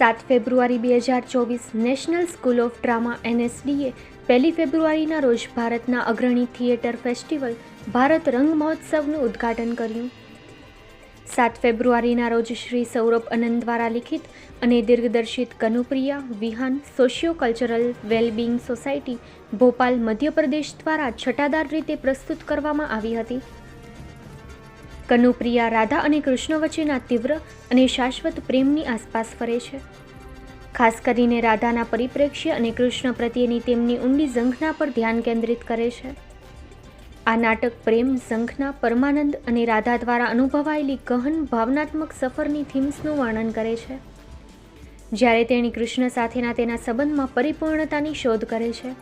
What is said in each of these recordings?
સાત ફેબ્રુઆરી બે હજાર ચોવીસ નેશનલ સ્કૂલ ઓફ ડ્રામા એનએસડીએ પહેલી ફેબ્રુઆરીના રોજ ભારતના અગ્રણી થિયેટર ફેસ્ટિવલ ભારત રંગ મહોત્સવનું ઉદ્ઘાટન કર્યું. સાત ફેબ્રુઆરીના રોજ શ્રી સૌરભ અનંત દ્વારા લિખિત અને દીર્ઘદર્શિત Kanupriya, Vihan socio cultural wellbeing society, Bhopal, Madhya Pradesh દ્વારા છટાદાર રીતે પ્રસ્તુત કરવામાં આવી હતી. કનુપ્રિયા, રાધા અને કૃષ્ણ વચ્ચેના તીવ્ર અને શાશ્વત પ્રેમની આસપાસ ફરે છે. ખાસ કરીને રાધાના પરિપ્રેક્ષ્ય અને કૃષ્ણ પ્રત્યેની તેમની ઊંડી ઝંખના પર ધ્યાન કેન્દ્રિત કરે છે. આ નાટક પ્રેમ, ઝંખના, પરમાનંદ અને રાધા દ્વારા અનુભવાયેલી ગહન, ભાવનાત્મક સફરની થીમ્સનું વર્ણન કરે છે. જ્યારે તેણી કૃષ્ણ સાથેના તેના સંબંધમાં પરિપૂર્ણતાની શોધ કરે છે.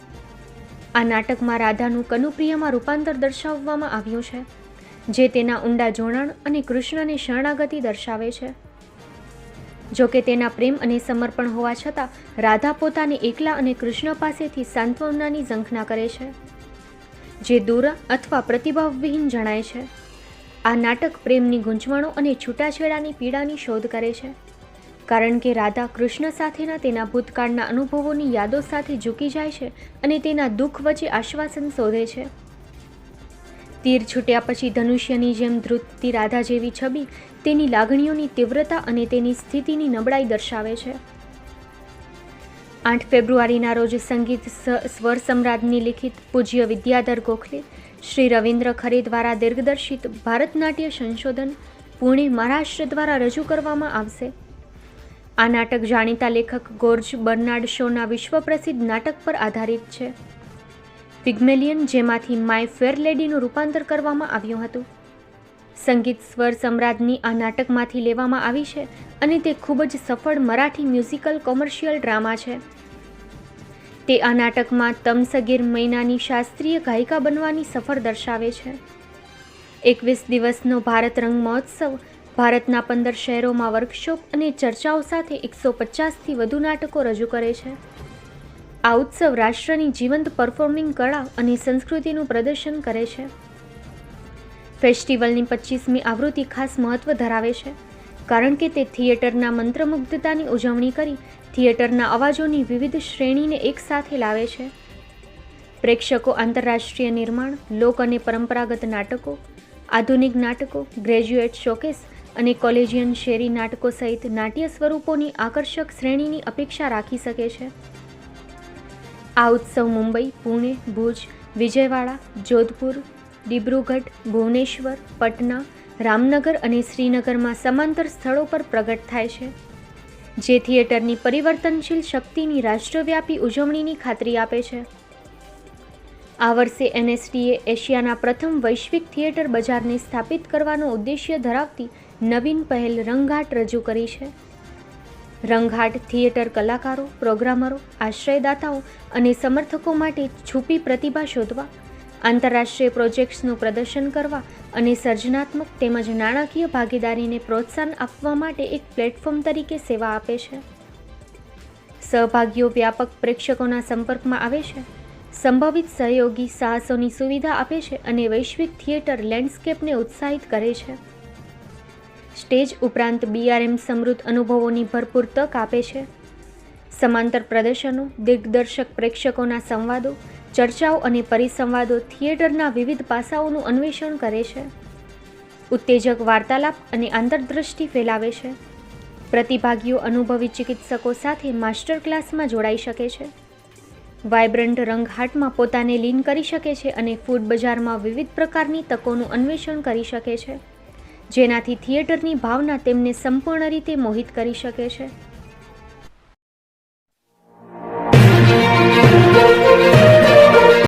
આ નાટકમાં રાધાનું કનુપ્રિયામાં રૂપાંતર દર્શાવવામાં આવ્યું છે. જે તેના ઊંડા જોડાણ અને કૃષ્ણને શરણાગતિ દર્શાવે છે. જો કે તેના પ્રેમ અને સમર્પણ હોવા છતાં, રાધા પોતાને એકલા અને કૃષ્ણ પાસેથી સાંત્વનાની ઝંખના કરે છે, જે દૂર અથવા પ્રતિભાવવિહીન જણાય છે. આ નાટક પ્રેમની ગૂંચવણો અને છૂટાછેડાની પીડાની શોધ કરે છે, કારણ કે રાધા કૃષ્ણ સાથેના તેના ભૂતકાળના અનુભવોની યાદો સાથે ઝૂકી જાય છે અને તેના દુઃખ વચ્ચે આશ્વાસન શોધે છે. તીર છૂટ્યા પછી ધનુષ્યની જેમ ધ્રુતતી રાધા જેવી છબી તેની લાગણીઓની તીવ્રતા અને તેની સ્થિતિની નબળાઈ દર્શાવે છે. આઠ ફેબ્રુઆરીના રોજ સંગીત સ્વર સમ્રાજની લિખિત પૂજ્ય વિદ્યાધર ગોખલે શ્રી રવિન્દ્ર ખરે દ્વારા દીર્ઘદર્શિત ભારતનાટ્ય સંશોધન પુણે મહારાષ્ટ્ર દ્વારા રજૂ કરવામાં આવશે. આ નાટક જાણીતા લેખક ગોર્જ બર્નાર્ડ શોના વિશ્વ પ્રસિદ્ધ નાટક પર આધારિત છે. પિગ્મેલિયન, જેમાંથી માય ફેર લેડીનું રૂપાંતર કરવામાં આવ્યું હતું. સંગીત સ્વર સમ્રાજની આ નાટકમાંથી લેવામાં આવી છે અને તે ખૂબ જ સફળ મરાઠી મ્યુઝિકલ કોમર્શિયલ ડ્રામા છે. તે આ નાટકમાં તમસગીર મૈનાની શાસ્ત્રીય ગાયિકા બનવાની સફર દર્શાવે છે. એકવીસ દિવસનો ભારત રંગ મહોત્સવ, ભારતના પંદર શહેરોમાં વર્કશોપ અને ચર્ચાઓ સાથે એકસો પચાસથી વધુ નાટકો રજૂ કરે છે. આ ઉત્સવ રાષ્ટ્રની જીવંત પરફોર્મિંગ કળા અને સંસ્કૃતિનું પ્રદર્શન કરે છે. ફેસ્ટિવલની પચીસમી આવૃત્તિ ખાસ મહત્વ ધરાવે છે, કારણ કે તે થિયેટરના મંત્રમુગ્ધતાની ઉજવણી કરી થિયેટરના અવાજોની વિવિધ શ્રેણીને એકસાથે લાવે છે. પ્રેક્ષકો આંતરરાષ્ટ્રીય નિર્માણ, લોક અને પરંપરાગત નાટકો, આધુનિક નાટકો, ગ્રેજ્યુએટ શોકેસ અને કોલેજિયન શેરી નાટકો સહિત નાટ્ય સ્વરૂપોની આકર્ષક શ્રેણીની અપેક્ષા રાખી શકે છે. આ ઉત્સવ મુંબઈ, પુણે, ભુજ, વિજયવાડા, જોધપુર, દિબ્રુગઢ, ભુવનેશ્વર, પટના, રામનગર અને શ્રીનગરમાં સમાંતર સ્થળો પર પ્રગટ થાય છે. જે થિયેટરની પરિવર્તનશીલ શક્તિની રાષ્ટ્રવ્યાપી ઉજવણીની ખાતરી આપે છે. આ વર્ષે એનએસડીએ એશિયાના પ્રથમ વૈશ્વિક થિયેટર બજારને સ્થાપિત કરવાનો ઉદ્દેશ્ય ધરાવતી નવીન પહેલ રંગઘાટ રજૂ કરી છે. રંગહાટ થિયેટર કલાકારો, પ્રોગ્રામરો, આશ્રયદાતાઓ અને સમર્થકો માટે છુપી પ્રતિભા શોધવા, આંતરરાષ્ટ્રીય પ્રોજેક્ટ્સનું પ્રદર્શન કરવા અને સર્જનાત્મક તેમજ નાણાકીય ભાગીદારીને પ્રોત્સાહન આપવા માટે એક પ્લેટફોર્મ તરીકે સેવા આપે છે. સહભાગીઓ વ્યાપક પ્રેક્ષકોના સંપર્કમાં આવે છે, સંભવિત સહયોગી સાહસોની સુવિધા આપે છે અને વૈશ્વિક થિયેટર લેન્ડસ્કેપને ઉત્સાહિત કરે છે. સ્ટેજ ઉપરાંત બીઆરએમ સમૃદ્ધ અનુભવોની ભરપૂર તક આપે છે. સમાંતર પ્રદર્શનો, દિગ્દર્શક પ્રેક્ષકોના સંવાદો, ચર્ચાઓ અને પરિસંવાદો થિયેટરના વિવિધ પાસાઓનું અન્વેષણ કરે છે. ઉત્તેજક વાર્તાલાપ અને આંતરદૃષ્ટિ ફેલાવે છે. પ્રતિભાગીઓ અનુભવી ચિકિત્સકો સાથે માસ્ટર ક્લાસમાં જોડાઈ શકે છે. વાઇબ્રન્ટ રંગહાટમાં પોતાને લીન કરી શકે છે અને ફૂડ બજારમાં વિવિધ પ્રકારની તકોનું અન્વેષણ કરી શકે છે. જેનાથી થિયેટરની ભાવના તેમને સંપૂર્ણ રીતે મોહિત કરી શકે છે.